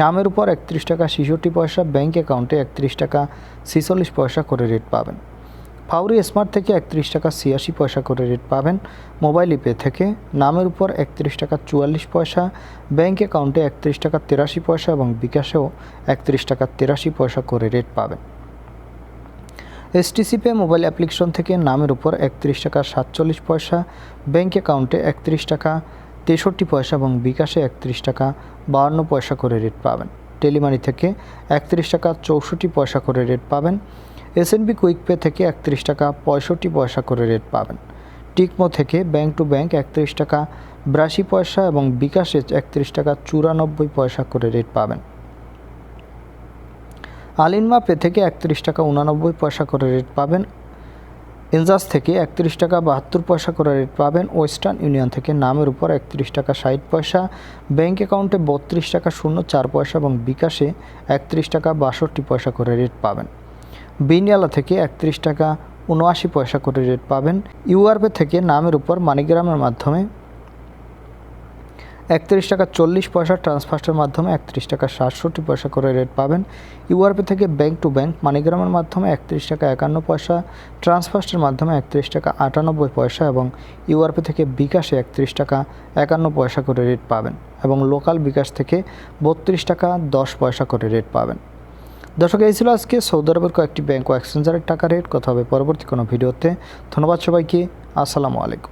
নামের উপর একত্রিশ টাকা ছেষট্টি পয়সা ব্যাংক অ্যাকাউন্টে একত্রিশ টাকা ছেচল্লিশ পয়সা করে রেট পাবেন। ফাউরি স্মার্ট থেকে একত্রিশ টাকা ছিয়াশি পয়সা করে রেট পাবেন। মোবাইল পে থেকে নামের উপর একত্রিশ টাকা চুয়াল্লিশ পয়সা ব্যাংক অ্যাকাউন্টে একত্রিশ টাকা তেরাশি পয়সা এবং বিকাশেও একত্রিশ টাকা তেরাশি পয়সা করে রেট পাবেন। এসটিসি পে মোবাইল অ্যাপ্লিকেশন থেকে নামের উপর একত্রিশ টাকা সাতচল্লিশ পয়সা ব্যাংক অ্যাকাউন্টে একত্রিশ টাকা তেষট্টি পয়সা এবং বিকাশে একত্রিশ টাকা বাহান্ন পয়সা করে রেট পাবেন। টেলিমানি থেকে একত্রিশ টাকা, চৌষট্টি পয়সা করে রেট পাবেন। এসএনবি কুইক পে থেকে একত্রিশ টাকা, পঁয়ষট্টি পয়সা করে রেট পাবেন। টিকমো থেকে ব্যাংক টু ব্যাংক একত্রিশ টাকা, বিরাশি পয়সা এবং বিকাশে একত্রিশ টাকা, চুরানব্বই পয়সা করে রেট পাবেন। আলিনমা পে থেকে একত্রিশ টাকা, উনানব্বই পয়সা করে রেট পাবেন। ইনজাস থেকে একত্রিশ টাকা বাহাত্তর পয়সা করে রেট পাবেন ওয়েস্টার্ন ইউনিয়ন থেকে। নামের উপর একত্রিশ টাকা ষাট পয়সা। ব্যাঙ্ক অ্যাকাউন্টে বত্রিশ টাকা শূন্য চার পয়সা এবং বিকাশে একত্রিশ টাকা বাষট্টি পয়সা করে রেট পাবেন। বিনিয়ালা থেকে একত্রিশ টাকা উনআশি পয়সা করে রেট পাবেন। ইউআরপে থেকে নামের উপর মানিগ্রামের মাধ্যমে একত্রিশ টাকা চল্লিশ পয়সা ট্রান্সফার্সের মাধ্যমে একত্রিশ টাকা সাতষট্টি পয়সা করে রেট পাবেন। ইউআরপি থেকে ব্যাংক টু ব্যাংক মানিগ্রামের মাধ্যমে একত্রিশ টাকা একান্ন পয়সা ট্রান্সফার্সের মাধ্যমে একত্রিশ টাকা আটানব্বই পয়সা এবং ইউআরপি থেকে বিকাশে একত্রিশ টাকা একান্ন পয়সা করে রেট পাবেন এবং লোকাল বিকাশ থেকে বত্রিশ টাকা দশ পয়সা করে রেট পাবেন। দর্শক, এই ছিল আজকে সৌদি আরবের কয়েকটি ব্যাংক ও এক্সচেঞ্জারের টাকা রেট। কথা হবে পরবর্তী কোনো ভিডিওতে। ধন্যবাদ সবাইকে। আসসালামু আলাইকুম।